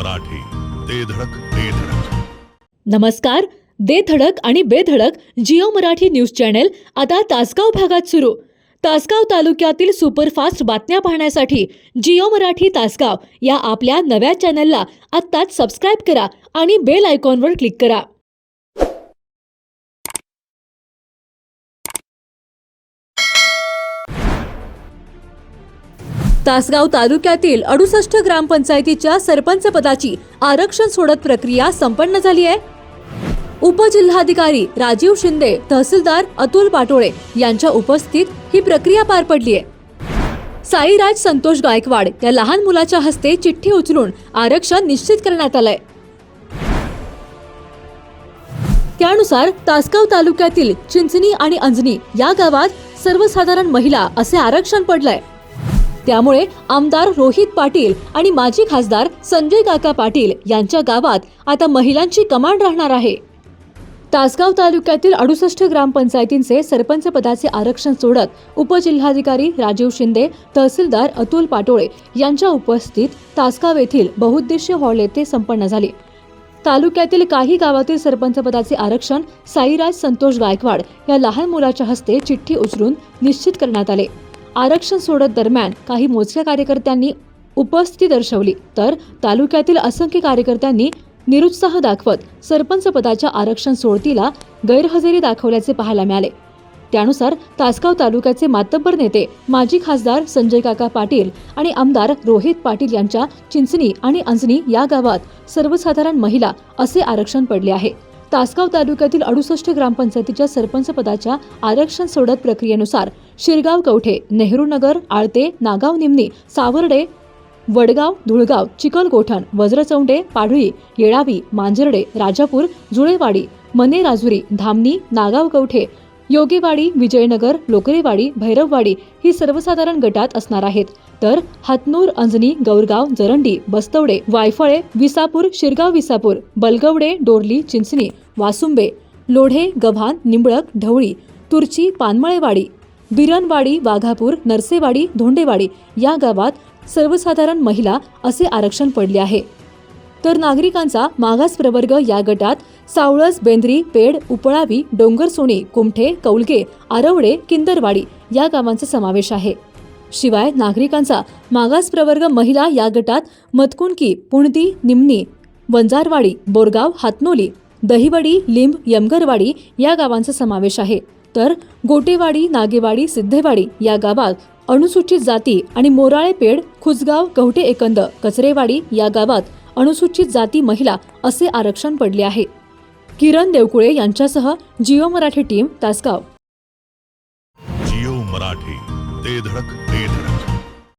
मराठी ते धडक ते धडक. नमस्कार दे धडक आणि बेधडक जिओ मराठी न्यूज चॅनेल आता तासगाव भागात सुरू. तासगाव तालुक्यातील सुपरफास्ट बातम्या पाहण्यासाठी जिओ मराठी तासगाव या आपल्या नव्या चॅनलला आत्ताच सबस्क्राईब करा आणि बेल आयकॉनवर क्लिक करा. तासगाव तालुक्यातील अडुसष्ट ग्रामपंचायतीच्या सरपंच पदाची आरक्षण सोडत प्रक्रिया संपन्न झाली आहे. उपजिल्हाधिकारी राजीव शिंदे तहसीलदार अतुल पाटोळे यांच्या उपस्थित ही प्रक्रिया पार पडली आहे. साईराज संतोष गायकवाड या लहान मुलाच्या हस्ते चिठ्ठी उचलून आरक्षण निश्चित करण्यात आलंय. त्यानुसार तासगाव तालुक्यातील चिंचणी आणि अंजनी या गावात सर्वसाधारण महिला असे आरक्षण पडलंय. त्यामुळे आमदार रोहित पाटील आणि माजी खासदार संजय काका पाटील यांच्या गावात आता महिलांची कमांड राहणार आहे. तासगाव तालुक्यातील अडुसष्ट ग्रामपंचायतींचे सरपंच पदाचे आरक्षण सोडत उपजिल्हाधिकारी राजीव शिंदे तहसीलदार अतुल पाटोळे यांच्या उपस्थित तासगाव येथील बहुउद्देशीय हॉल येथे संपन्न झाले. तालुक्यातील काही गावातील सरपंच पदाचे आरक्षण साईराज संतोष गायकवाड या लहान मुलाच्या हस्ते चिठ्ठी उचलून निश्चित करण्यात आले. आरक्षण सोडत दरम्यान काही मोजक्या कार्यकर्त्यांनी उपस्थिती दर्शवली. तर तालुक्यातील असंख्य कार्यकर्त्यांनी निरुत्साह दाखवत सरपंच पदाच्या आरक्षण सोडतीला गैरहजेरी दाखवल्याचे पाहायला मिळाले. त्यानुसार तासगाव तालुक्याचे मातब्बर नेते माजी खासदार संजय काका पाटील आणि आमदार रोहित पाटील यांच्या चिंचणी आणि अंजनी या गावात सर्वसाधारण महिला असे आरक्षण पडले आहे. तासगाव तालुक्यातील अडुसष्ट ग्रामपंचायतीच्या सरपंच पदाच्या आरक्षण सोडत प्रक्रियेनुसार शिरगाव कवठे नेहरू नगर आळते नागाव निमणी सावर्डे वडगाव धुळगाव चिकलगोठण वज्रचौंडे पाढळी येळावी मांजर्डे राजापूर जुळेवाडी मने राजुरी धामणी नागाव कवठे योगेवाडी विजयनगर लोकरेवाडी भैरववाडी ही सर्वसाधारण गटात असणार आहेत. तर हातनूर अंजनी गौरगाव जरंडी बस्तवडे वायफळे विसापूर शिरगाव विसापूर बलगवडे डोरली चिंचणी वासुंबे लोढे गव्हाण निंबळक ढवळी तुर्ची पानमळेवाडी बिरनवाडी वाघापूर नरसेवाडी धोंडेवाडी या गावात सर्वसाधारण महिला असे आरक्षण पडले आहे. तर नागरिकांचा मागास प्रवर्ग या गटात सावळस बेंद्री पेड उपळावी डोंगरसोणी कुमठे कौलगे आरवडे किंदरवाडी या गावांचा समावेश आहे. शिवाय नागरिकांचा मागास प्रवर्ग महिला या गटात मतकुंकी पुणदी निमणी वंजारवाडी बोरगाव हातनोली दहिवडी लिंब यमगरवाडी या गावांचा समावेश आहे. तर गोटेवाडी नागेवाडी सिद्धेवाडी या गावात अनुसूचित जाती आणि मोराळे पेड खुसगाव कवठे एकंद कचरेवाडी या गावात अनुसूचित जाती महिला असे आरक्षण पडले आहे. किरण देवकुळे यांच्यासह Jio Marathi team Tasgaon. Jio Marathi ते धडक ते धडक.